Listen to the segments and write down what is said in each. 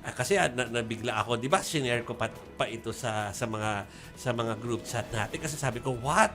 Ah, kasi ah, na, nabigla ako, 'di ba? Shinare ko pa, pa ito sa sa mga sa mga group chat natin kasi sabi ko, "What?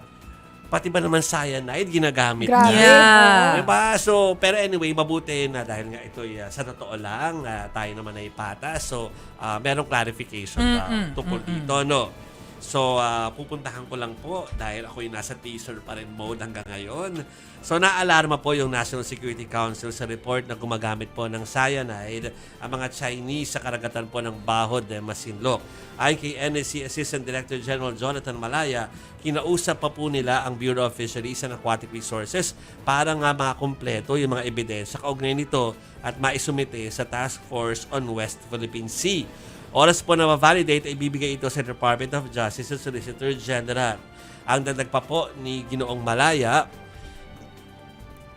Pati ba naman cyanide ginagamit Grabe. na?" Yeah. Diba? So, pero anyway, mabuti na dahil nga ito sa totoo lang, ah, tayo naman ay patas. So, ah, merong clarification Mm-mm, tungkol dito, no? So, ah, pupuntahan ko lang po dahil ako'y nasa teaser pa rin mode hanggang ngayon. So, naalarma po yung National Security Council sa report na gumagamit po ng cyanide ang mga Chinese sa karagatan po ng Baho de Masinloc. Ayon kay NSC Assistant Director General Jonathan Malaya, kinausap pa po nila ang Bureau of Fisheries and Aquatic Resources para nga makakumpleto yung mga ebidensya kaugnay nito at maisumite sa Task Force on West Philippine Sea. Oras po na ma-validate ay bibigay ito sa Department of Justice at Solicitor General. Ang dagdag pa po ni Ginoong Malaya,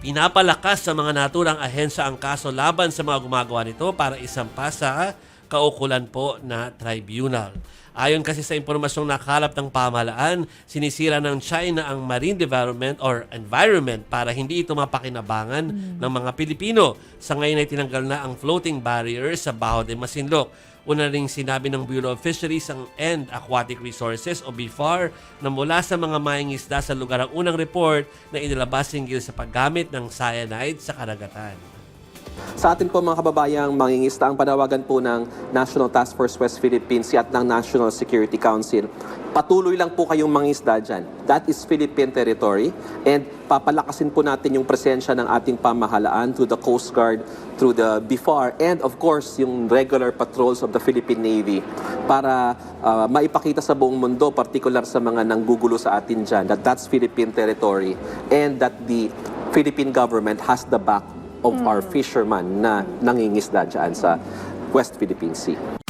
pinapalakas sa mga naturang ahensya ang kaso laban sa mga gumagawa nito para isampa sa kaukulan po na tribunal. Ayon kasi sa impormasyong nakalap ng pamahalaan, sinisira ng China ang marine development or environment para hindi ito mapakinabangan ng mga Pilipino. Sa ngayon ay tinanggal na ang floating barrier sa Baho de Masinloc. Una ring sinabi ng Bureau of Fisheries ang and Aquatic Resources o BFAR na mula sa mga maing-isda sa lugar ang unang report na inilabas hinggil sa paggamit ng cyanide sa karagatan. Sa atin po mga kababayang mangingista, ang panawagan po ng National Task Force West Philippines at ng National Security Council, patuloy lang po kayong mangingisda dyan. That is Philippine territory and papalakasin po natin yung presensya ng ating pamahalaan through the Coast Guard, through the BIFAR, and of course, yung regular patrols of the Philippine Navy para uh, maipakita sa buong mundo, particular sa mga nanggugulo sa atin dyan, that that's Philippine territory and that the Philippine government has the back of our fishermen na nangingisda dyan sa West Philippine Sea.